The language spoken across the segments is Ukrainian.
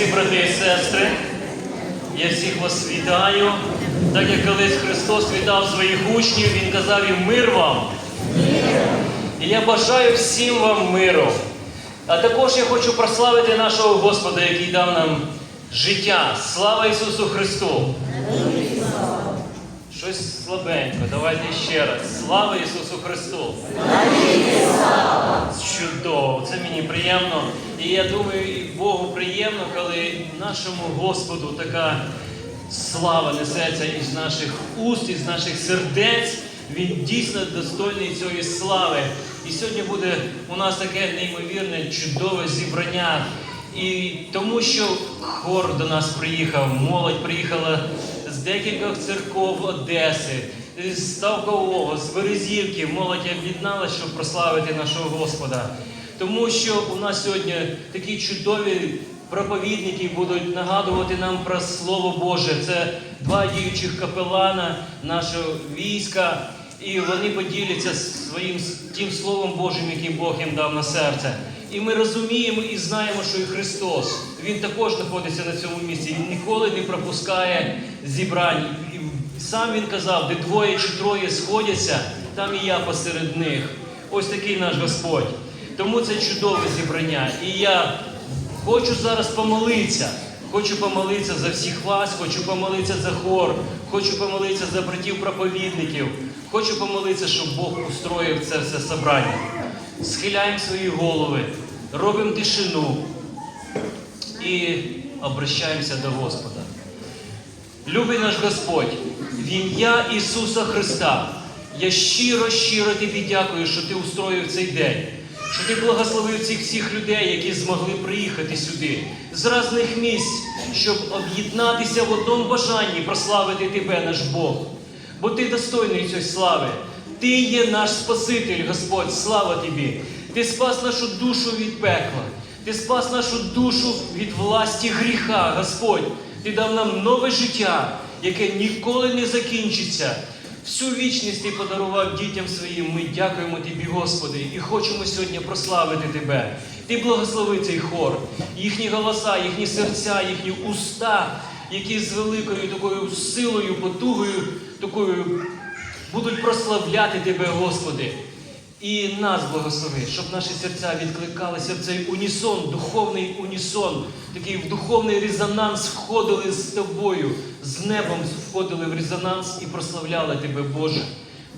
Дорогі брати і сестри, я всіх вас вітаю. Так як колись Христос вітав своїх учнів, Він казав їм мир вам. І я бажаю всім вам миру. А також я хочу прославити нашого Господа, який дав нам життя. Слава Ісусу Христу! Щось слабенько. Давайте ще раз. Слава Ісусу Христу! Чудово, це мені приємно. І я думаю, і Богу приємно, коли нашому Господу така слава несеться із наших уст, із наших сердець. Він дійсно достойний цієї слави. І сьогодні буде у нас таке неймовірне, чудове зібрання. І тому що хор до нас приїхав, молодь приїхала з декількох церков Одеси, з Ставкового, з Березівки. Молодь об'єдналася, щоб прославити нашого Господа. Тому що у нас сьогодні такі чудові проповідники будуть нагадувати нам про Слово Боже. Це два діючих капелана нашого війська, і вони поділяться своїм тим Словом Божим, яким Бог їм дав на серце. І ми розуміємо і знаємо, що і Христос Він також знаходиться на цьому місці. Він ніколи не пропускає зібрань. Сам він казав, де двоє чи троє сходяться, там і я посеред них. Ось такий наш Господь. Тому це чудове зібрання. І я хочу зараз помолитися. Хочу помолитися за всіх вас, хочу помолитися за хор, хочу помолитися за братів проповідників, хочу помолитися, щоб Бог устроїв це все собрання. Схиляємо свої голови, робимо тишину і обращаємося до Господа. Любий наш Господь, в ім'я Ісуса Христа, я щиро, щиро тобі дякую, що ти устроїв цей день, що ти благословив цих всіх людей, які змогли приїхати сюди з різних місць, щоб об'єднатися в одному бажанні прославити тебе, наш Бог. Бо ти достойний цієї слави. Ти є наш Спаситель, Господь, слава тобі. Ти спас нашу душу від пекла. Ти спас нашу душу від власті гріха, Господь. Ти дав нам нове життя, яке ніколи не закінчиться. Всю вічність ти подарував дітям своїм. Ми дякуємо тобі, Господи, і хочемо сьогодні прославити Тебе. Ти благослови цей хор, їхні голоса, їхні серця, їхні уста, які з великою такою силою, потугою, такою будуть прославляти Тебе, Господи. І нас благослови, щоб наші серця відкликалися в цей унісон, духовний унісон, такий в духовний резонанс входили з тобою, з небом входили в резонанс і прославляли Тебе, Боже.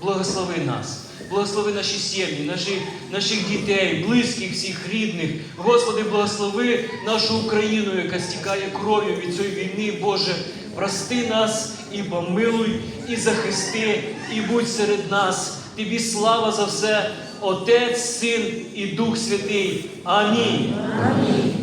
Благослови нас, благослови наші сім'ї, наші, наших дітей, близьких, всіх рідних. Господи, благослови нашу Україну, яка стікає кров'ю від цієї війни, Боже. Прости нас і помилуй, і захисти, і будь серед нас. Тобі слава за все, Отець, Син і Дух Святий. Амінь. Амінь.